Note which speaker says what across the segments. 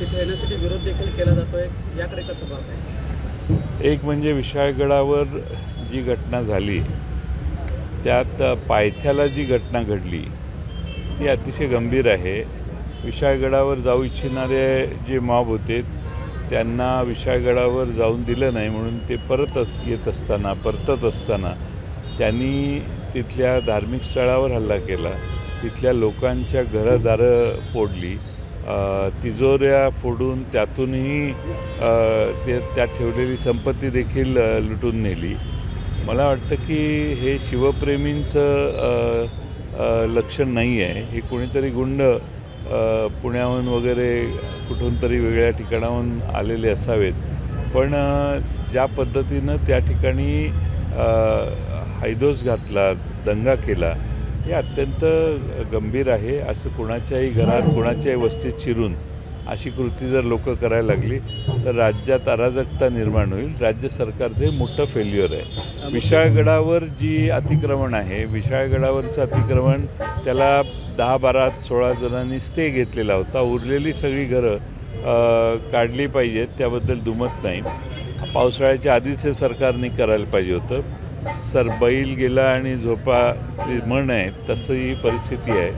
Speaker 1: तिथे येण्यासाठी विरोध देखील केला जातोय. याकडे कसं
Speaker 2: एक म्हणजे विशाळगडावर जी घटना झाली त्यात पायथ्याला जी घटना घडली ती अतिशय गंभीर आहे. विशाळगडावर जाऊ इच्छिणारे जे मॉब होते त्यांना विशाळगडावर जाऊन दिलं नाही म्हणून ते परत येत असताना परतत असताना त्यांनी तिथल्या धार्मिक स्थळावर हल्ला केला. तिथल्या लोकांच्या घरदारं फोडली. तिजोऱ्या फोडून त्यातूनही ते त्या ठेवलेली संपत्ती देखील लुटून नेली. मला वाटतं की हे शिवप्रेमींचं लक्षण नाही आहे हे कोणीतरी गुंड पुण्याहून वगैरे कुठून तरी वेगळ्या ठिकाणाहून आलेले असावेत. पण ज्या पद्धतीनं त्या ठिकाणी हायदोस हैदोस घातला दंगा केला हे अत्यंत गंभीर आहे. असं कोणाच्याही घरात कोणाच्याही वस्तीत शिरून अशी कृती जर लोक करायला लागली तर राज्यात अराजकता निर्माण होईल. राज्य सरकारचं हे मोठं फेल्युअर आहे. विशाळगडावर जी अतिक्रमण आहे विशाळगडावरचं अतिक्रमण त्याला दहा बारा सोळा जणांनी स्टे घेतलेला होता. उरलेली सगळी घरं काढली पाहिजेत. त्याबद्दल दुमत नाही. पावसाळ्याच्या आधीच हे सरकारने करायला पाहिजे होतं. सर बैल गेला आणि झोपा म्हण आहे तसं ही परिस्थिती आहे.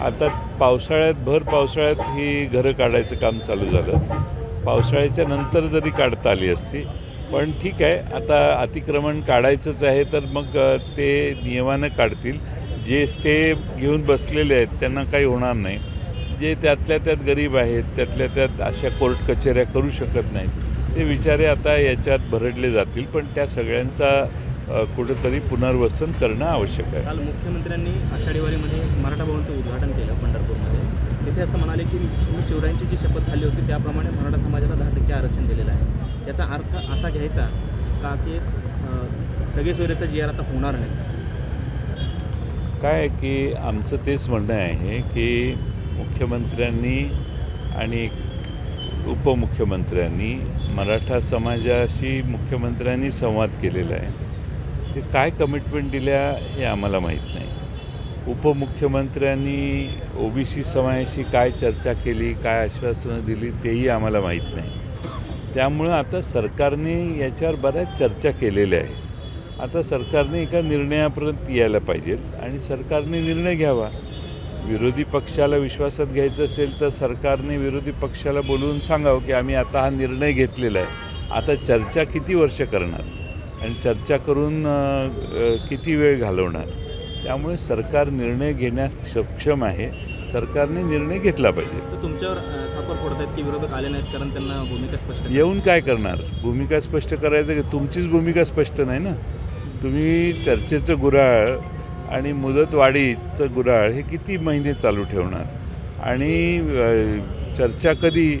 Speaker 2: आता पावसाळ्यात भर पावसाळ्यात ही घरं काढायचं काम चालू झालं. पावसाळ्याच्या नंतर जरी काढता आली असती पण ठीक आहे आता अतिक्रमण काढायचंच आहे तर मग ते नियमानं काढतील. जे स्टे घेऊन बसलेले आहेत त्यांना काही होणार नाही. जे त्यातल्या त्यात गरीब आहेत त्यातल्या त्यात अशा कोर्ट कचेऱ्या करू शकत नाहीत ते विचारे आता याच्यात भरडले जातील. पण त्या सगळ्यांचा कुठंतरी पुनर्वसन करणं आवश्यक आहे.
Speaker 1: काल मुख्यमंत्र्यांनी आषाढी वारीमध्ये मराठा भवनचं उद्घाटन केलं पंढरपूरमध्ये. तिथे असं म्हणाले की शिवरायांची जी शपथ खाल्ली होती त्याप्रमाणे मराठा समाजाला दहा टक्के आरक्षण दिलेलं आहे. याचा अर्थ असा घ्यायचा का की सगळे सोयरेचा जी आर आता होणार नाही.
Speaker 2: काय की आमचं तेच म्हणणं आहे की मुख्यमंत्र्यांनी आणि उपमुख्यमंत्र्यांनी मराठा समाजाशी मुख्यमंत्र्यांनी संवाद केलेला आहे. ते काय कमिटमेंट दिल्या हे आम्हाला माहीत नाही. उपमुख्यमंत्र्यांनी ओबीसी समाजाशी काय चर्चा केली काय आश्वासनं दिली तेही आम्हाला माहीत नाही. त्यामुळं आता सरकारने याच्यावर बऱ्याच चर्चा केलेल्या आहे आता सरकारने एका निर्णयापर्यंत यायला पाहिजे आणि सरकारने निर्णय घ्यावा. विरोधी पक्षाला विश्वासात घ्यायचं असेल तर सरकारने विरोधी पक्षाला बोलवून सांगावं की आम्ही आता हा निर्णय घेतलेला आहे. आता चर्चा किती वर्ष करणार? आणि चर्चा करून किती वेळ घालवणार? त्यामुळे सरकार निर्णय घेण्यास सक्षम आहे. सरकारने निर्णय घेतला पाहिजे.
Speaker 1: तुमच्यावर अं, खापर फोडत आहेत की विरोधक आले नाहीत कारण त्यांना भूमिका स्पष्ट.
Speaker 2: येऊन काय करणार? भूमिका स्पष्ट करायचं की तुमचीच भूमिका स्पष्ट नाही ना? तुम्ही चर्चेचं गुऱ्हाळ आणि मुदतवाढीचं गुऱ्हाळ हे किती महिने चालू ठेवणार? आणि चर्चा कधी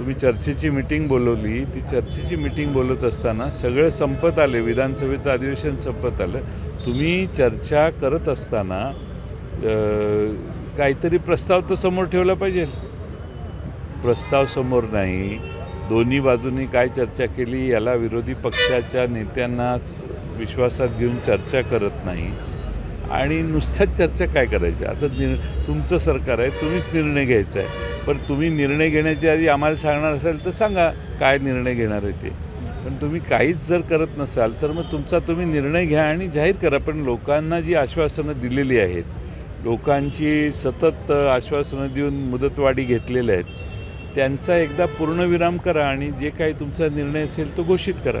Speaker 2: तुम्ही चर्चेची मिटिंग बोलवली ती चर्चेची मिटिंग बोलत असताना सगळं संपत आले विधानसभेचं अधिवेशन संपत आलं. तुम्ही चर्चा करत असताना काहीतरी प्रस्ताव तर समोर ठेवला पाहिजे. प्रस्ताव समोर नाही. दोन्ही बाजूंनी काय चर्चा केली याला विरोधी पक्षाच्या नेत्यांना विश्वासात घेऊन चर्चा करत नाही. आणि नुसत्याच चर्चा काय करायच्या आता निर तुमचं सरकार आहे तुम्हीच निर्णय घ्यायचा आहे. पण तुम्ही निर्णय घेण्याच्या आधी आम्हाला सांगणार असाल तर सांगा काय निर्णय घेणार आहे ते. पण तुम्ही काहीच जर करत नसाल तर मग तुमचा तुम्ही निर्णय घ्या आणि जाहीर करा. पण लोकांना जी आश्वासनं दिलेली आहेत लोकांची सतत आश्वासनं देऊन मुदतवाढी घेतलेल्या आहेत त्यांचा एकदा पूर्णविराम करा आणि जे काही तुमचा निर्णय असेल तो घोषित करा.